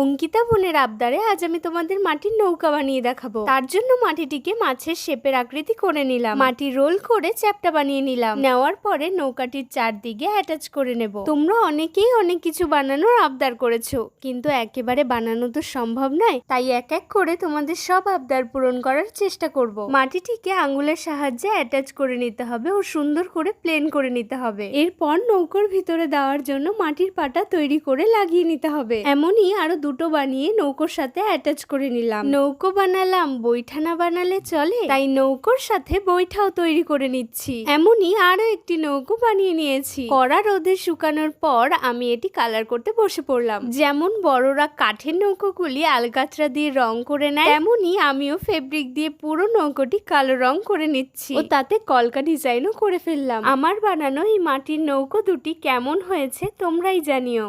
অঙ্কিতা বোনের আবদারে আজ আমি তোমাদের মাটির নৌকা বানিয়ে দেখাবো। তার জন্য মাটিটিকে মাছের শেপের আকৃতি করে নিলাম। মাটি রোল করে চ্যাপটা বানিয়ে নিলাম। নেওয়ার পরে নৌকাটির চারদিকে অ্যাটাচ করে নেব। তোমরা অনেকেই অনেক কিছু বানানোর আবদার করেছ, কিন্তু একেবারে বানানো তো সম্ভব নয়, তাই এক এক করে তোমাদের সব আবদার পূরণ করার চেষ্টা করব। মাটিটিকে আঙ্গুলের সাহায্যে অ্যাটাচ করে নিতে হবে ও সুন্দর করে প্লেন করে নিতে হবে। এরপর নৌকার ভিতরে দেওয়ার জন্য মাটির পাটা তৈরি করে লাগিয়ে নিতে হবে। এমনই আরও দুটো বানিয়ে নৌকোর সাথে অ্যাটাচ করে নিলাম। নৌকো বানালাম বৈঠা না বানালে চলে, তাই নৌকোর সাথে বৈঠাও তৈরি করে নিচ্ছি। এমনই আরও একটি নৌকো বানিয়ে নিয়েছি। কড়া রোদে শুকানোর পর আমি এটি কালার করতে বসে পড়লাম। যেমন বড়রা কাঠের নৌকোগুলি আলকাতরা দিয়ে রং করে নেয়, তেমনই আমিও ফেব্রিক দিয়ে পুরো নৌকোটি কালো রং করে নিচ্ছি। ও তাতে কলকা ডিজাইনও করে ফেললাম। আমার বানানো এই মাটির নৌকো দুটি কেমন হয়েছে তোমরাই জানিও।